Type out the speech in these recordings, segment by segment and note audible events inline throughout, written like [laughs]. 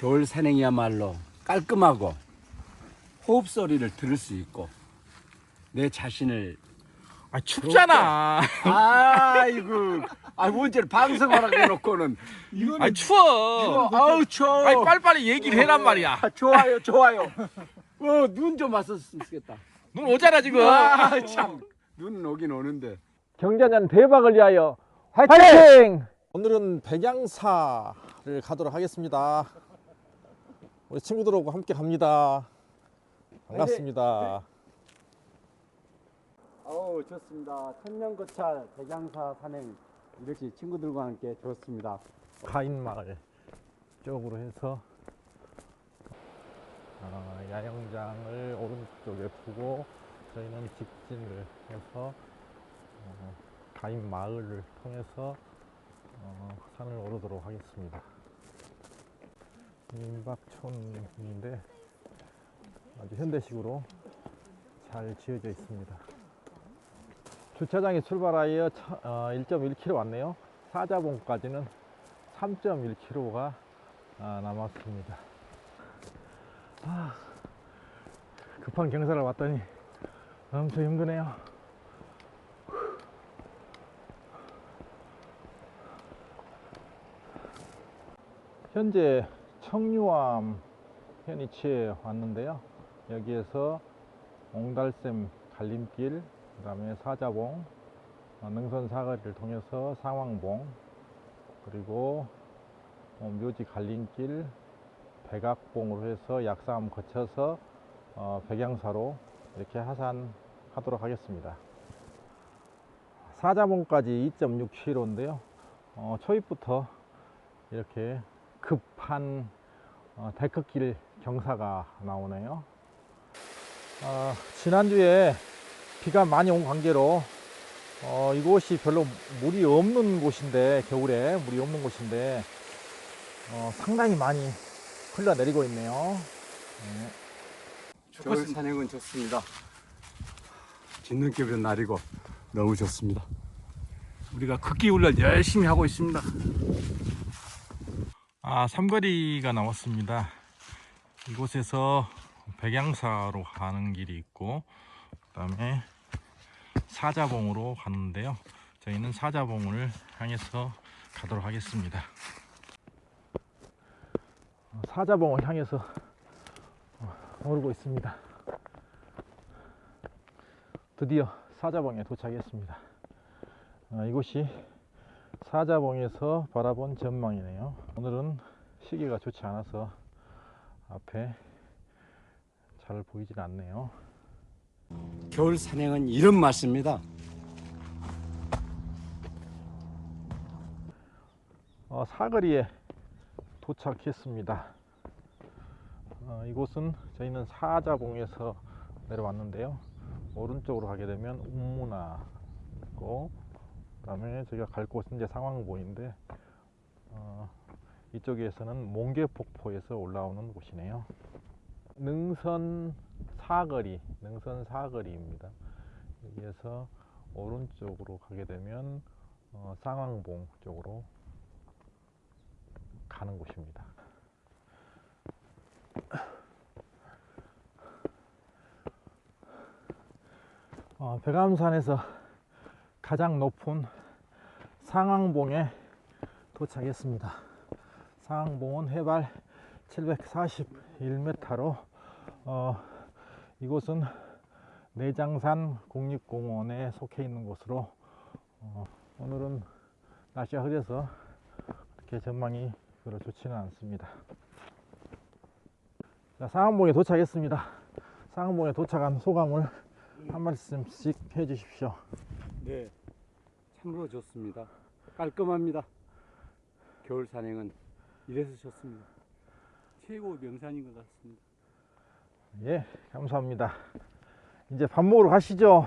겨울 산행이야말로 깔끔하고 호흡 소리를 들을 수 있고 내 자신을 아 춥잖아. 아이고 아 문제를 방송하라고 해놓고는 이거는 아 추워. 이거 아우 추워 아니 빨리빨리 얘기를 해란 말이야. 아, 좋아요 좋아요 어눈 좀 왔었으면 좋겠다 눈 오잖아 지금. 아참눈 오긴 오는데 경자년 대박을 위하여 화이팅! 오늘은 백양사를 가도록 하겠습니다. 우리 친구들하고 함께 갑니다. 반갑습니다. 어우 좋습니다 천년거찰 백양사 산행 이렇게 친구들과 함께 좋습니다 가인마을 쪽으로 해서 어, 야영장을 오른쪽에 두고 저희는 직진을 해서 어, 가인마을을 통해서 어, 산을 오르도록 하겠습니다. 민박촌인데 아주 현대식으로 잘 지어져 있습니다. 주차장에 출발하여 차- 어, 1.1km 왔네요. 사자봉까지는 3.1km가 남았습니다. 아, 급한 경사를 왔더니 엄청 힘드네요. 현재 청류암 현위치에 왔는데요. 여기에서 옹달샘 갈림길, 그 다음에 사자봉, 어, 능선 사거리를 통해서 상왕봉, 그리고 어, 묘지 갈림길, 백악봉으로 해서 약삼 거쳐서 어, 백양사로 이렇게 하산하도록 하겠습니다. 사자봉까지 2.6km인데요. 어, 초입부터 이렇게 급한 어, 데크길 경사가 나오네요. 어, 지난주에 비가 많이 온 관계로 어, 이곳이 별로 물이 없는 곳인데 겨울에 물이 없는 곳인데 어, 상당히 많이 흘러내리고 있네요. 네. 겨울 산행은 좋습니다 짓눈길 날이고 너무 좋습니다 우리가 극기 훈련 열심히 하고 있습니다 아 삼거리가 나왔습니다. 이곳에서 백양사로 가는 길이 있고 그 다음에 사자봉으로 가는데요. 저희는 사자봉을 향해서 가도록 하겠습니다. 어, 사자봉을 향해서 어, 오르고 있습니다. 드디어 사자봉에 도착했습니다. 어, 이곳이 사자봉에서 바라본 전망이네요. 오늘은 시기가 좋지 않아서 앞에 잘 보이질 않네요. 겨울 산행은 이런 맛입니다 어, 사거리에 도착했습니다. 어, 이곳은 저희는 사자봉에서 내려왔는데요. 오른쪽으로 가게 되면 있고, 그 다음에 저희가 갈 곳은 이제 상황봉인데 어, 이쪽에서는 몽계폭포에서 올라오는 곳이네요. 능선 사거리, 능선 사거리입니다. 여기에서 오른쪽으로 가게 되면 어, 상황봉 쪽으로 가는 곳입니다. 어, 백암산에서 가장 높은 상황봉에 도착했습니다. 상황봉은 해발 741m로 어, 이곳은 내장산 국립공원에 속해 있는 곳으로 어, 오늘은 날씨가 흐려서 이렇게 전망이 별로 좋지는 않습니다. 자, 상암봉에 도착했습니다. 상암봉에 도착한 소감을 한 말씀씩 해주십시오. 네 참으로 좋습니다 깔끔합니다 겨울 산행은 이래서 좋습니다 최고 명산인 것 같습니다 예, 감사합니다. 이제 밥 먹으러 가시죠.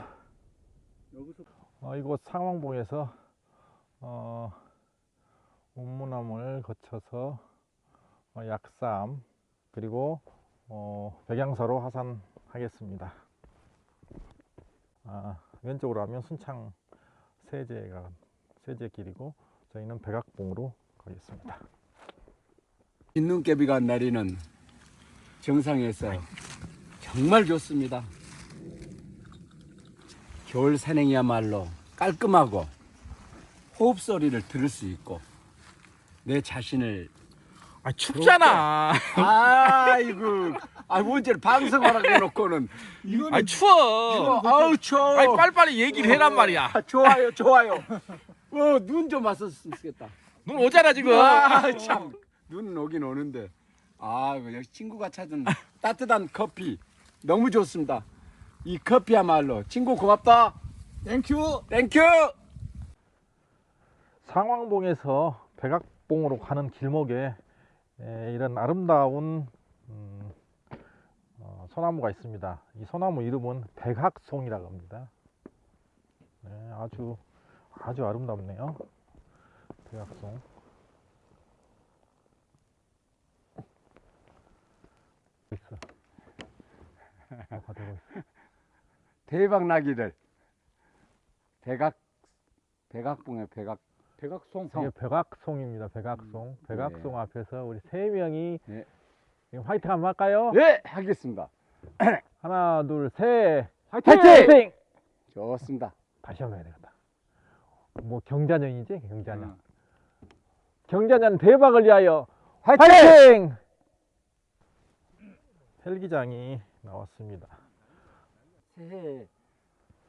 여기서 어, 이곳 상황봉에서 어, 운무남을 거쳐서 어, 약삼 그리고 어, 백양사로 하산하겠습니다. 아, 왼쪽으로 하면 순창 세제가 세제 길이고 저희는 백악봉으로 가겠습니다. 흰눈깨비가 내리는 정상에서 정말 좋습니다. 겨울 산행이야말로 깔끔하고 호흡 소리를 들을 수 있고 내 자신을 아 춥잖아. 아이고 아 문제를 방송하라고 해놓고는. 이거는 아 추워. 아우 추워. 아니 빨리빨리 얘기를 해란 말이야. 아, 좋아요 좋아요. 어 눈 좀 왔었으면 좋겠다. 눈 오잖아 지금. 아참눈 오긴 오는데. 아 이거 역시 친구가 찾은 따뜻한 커피. 너무 좋습니다. 이 커피야말로. 친구 고맙다. 땡큐 땡큐 상황봉에서 백악봉으로 가는 길목에 에, 이런 아름다운 음, 어, 소나무가 있습니다. 이 소나무 이름은 백학송이라고 합니다. 네, 아주 아주 아름답네요. 백학송. 있어. 뭐가 되고 있어. [laughs] 대박 나기를 백악 백악봉에 백악 백악송 이게 백악송입니다. 백악송. 백악송 네. 앞에서 우리 세 명이 네. 화이팅 한번 할까요? 네 하겠습니다 [clears throat] 하나, 둘, 셋. 화이팅! 화이팅! 좋습니다 다시 한번 해야 되겠다. 뭐 경자년이지? 경자년. 응. 경자년 대박을 위하여 화이팅! 화이팅! 헬기장이 나왔습니다. 새해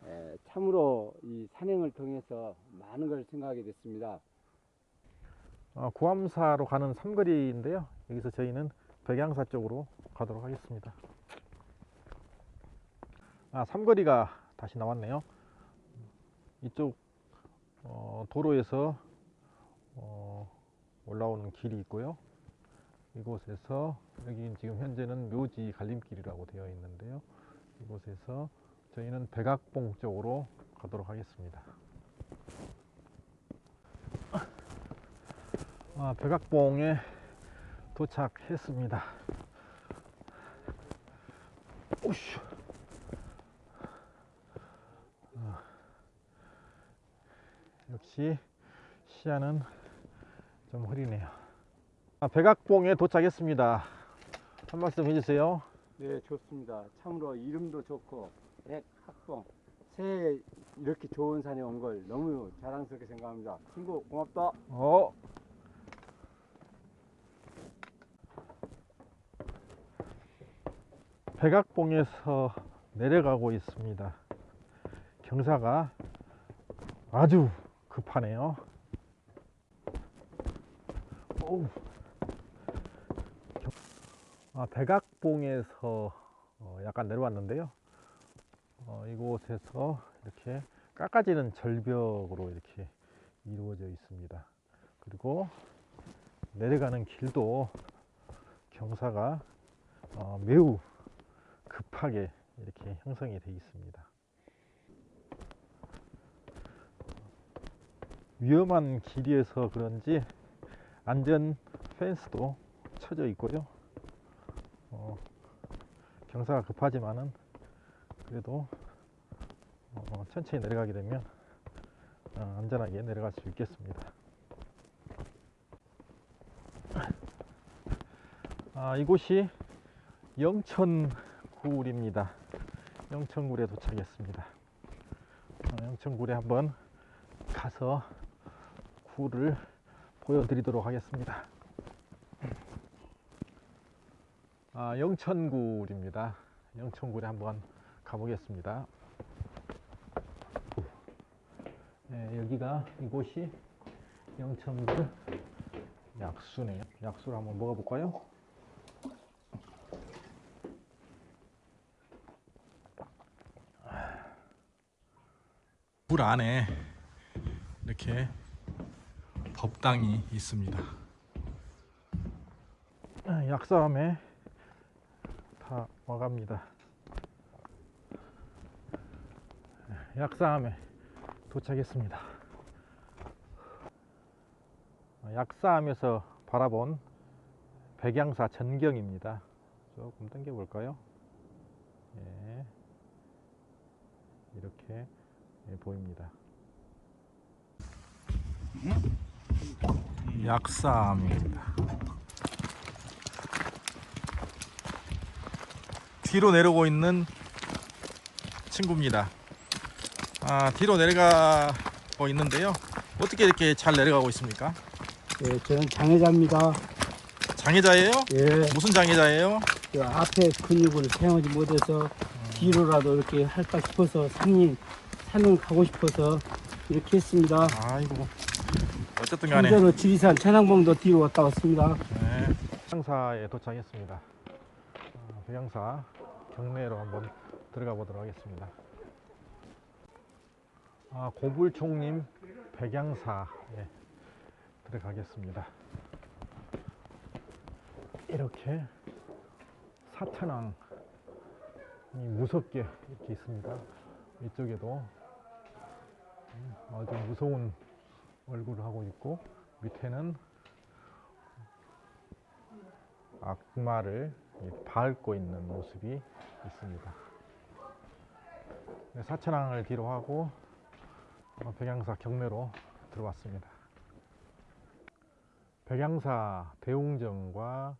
에, 참으로 이 산행을 통해서 많은 걸 생각하게 됐습니다. 어, 구암사로 가는 삼거리인데요. 여기서 저희는 백양사 쪽으로 가도록 하겠습니다. 아, 삼거리가 다시 나왔네요. 이쪽 어, 도로에서 어, 올라오는 길이 있고요. 이곳에서 여기 지금 현재는 묘지 갈림길이라고 되어 있는데요. 이곳에서 저희는 백악봉 쪽으로 가도록 하겠습니다. 아, 백악봉에 도착했습니다. 오씨. 역시 시야는 좀 흐리네요. 아, 백악봉에 도착했습니다. 한 말씀 해주세요. 네, 좋습니다. 참으로 이름도 좋고 백학봉 새해 이렇게 좋은 산에 온 걸 너무 자랑스럽게 생각합니다. 친구 고맙다. 어. 백악봉에서 내려가고 있습니다. 경사가 아주 급하네요. 어우. 아, 백악봉에서 어, 약간 내려왔는데요. 어, 이곳에서 이렇게 깎아지는 절벽으로 이렇게 이루어져 있습니다. 그리고 내려가는 길도 경사가 어, 매우 급하게 이렇게 형성이 되어 있습니다. 위험한 길이어서 그런지 안전 펜스도 쳐져 있고요. 어, 경사가 급하지만은 그래도 어, 천천히 내려가게 되면 어, 안전하게 내려갈 수 있겠습니다. 아, 이곳이 영천굴입니다. 영천굴에 도착했습니다. 어, 영천굴에 한번 가서 굴을 보여드리도록 하겠습니다. 아, 영천굴입니다. 영천굴에 한번 가보겠습니다. 네, 여기가 이곳이 영천굴 약수네요. 약수를 한번 먹어볼까요? 물 안에 이렇게 법당이 있습니다. 아, 약사함에 다 와갑니다. 약사함에 도착했습니다. 아, 약사함에서 바라본 백양사 전경입니다. 조금 당겨 볼까요? 예. 이렇게 예, 보입니다. 약삼입니다 뒤로 내려오고 있는 친구입니다 아 뒤로 내려가고 있는데요 어떻게 이렇게 잘 내려가고 있습니까? 예, 저는 장애자입니다. 장애자예요? 예. 무슨 장애자예요? 그 앞에 근육을 사용하지 못해서 뒤로라도 이렇게 할까 싶어서 산이 산을 가고 싶어서 이렇게 했습니다. 아이고 어쨌든 간에 현재로 지리산 천왕봉도 뒤로 왔다 왔습니다. 네. 백양사에 도착했습니다. 어, 백양사 경내로 한번 들어가 보도록 하겠습니다. 아, 고불총님 백양사에 들어가겠습니다. 이렇게 사천왕이 무섭게 이렇게 있습니다. 이쪽에도 음, 아주 무서운 얼굴을 하고 있고 밑에는 악마를 밟고 있는 모습이 있습니다. 네, 사천왕을 뒤로 하고 어, 백양사 경내로 들어왔습니다. 백양사 대웅정과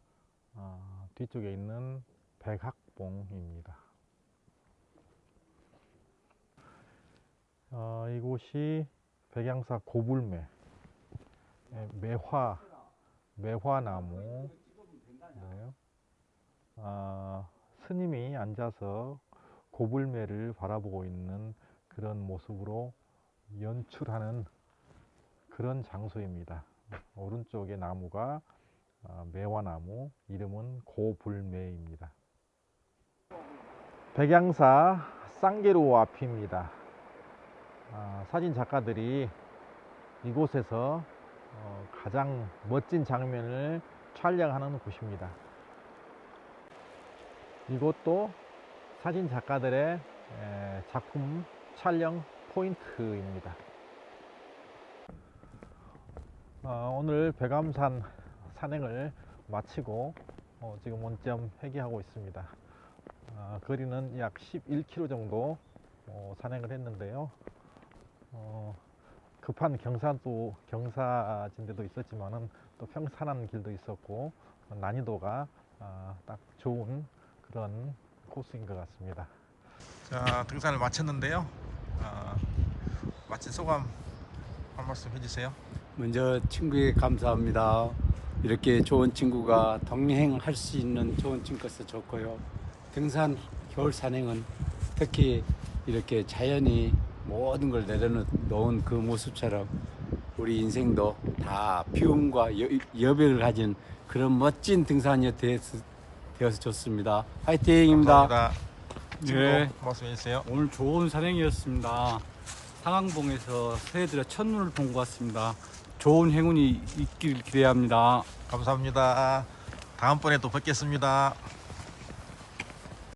어, 뒤쪽에 있는 백학봉입니다. 어, 이곳이 백양사 고불매 예, 매화 매화나무 네. 아, 스님이 앉아서 고불매를 바라보고 있는 그런 모습으로 연출하는 그런 장소입니다. 오른쪽에 나무가 아, 매화나무, 이름은 고불매입니다. 백양사 쌍계로 앞입니다. 아, 사진 작가들이 이곳에서 어, 가장 멋진 장면을 촬영하는 곳입니다. 이곳도 사진 작가들의 에, 작품 촬영 포인트입니다. 어, 오늘 백암산 산행을 마치고 어, 지금 원점 회귀하고 있습니다. 아, 거리는 약 11km 정도 어, 산행을 했는데요. 어, 급한 경사도 경사진데도 있었지만은 또 평산한 길도 있었고 난이도가 아, 딱 좋은 그런 코스인 것 같습니다. 자, 등산을 마쳤는데요. 아, 마친 소감 한 말씀 해주세요. 먼저 친구에게 감사합니다. 이렇게 좋은 친구가 동행할 수 있는 좋은 친구서 좋고요. 등산 겨울 산행은 특히 이렇게 자연이 모든 걸 내려놓은 그 모습처럼 우리 인생도 다 비움과 여, 여백을 가진 그런 멋진 등산이 되어서, 되어서 좋습니다. 화이팅입니다. 감사합니다. 네. 말씀해 주세요. 오늘 좋은 산행이었습니다. 상황봉에서 새해들의 첫눈을 본 것 같습니다. 좋은 행운이 있길 기대합니다. 감사합니다. 다음번에 또 뵙겠습니다.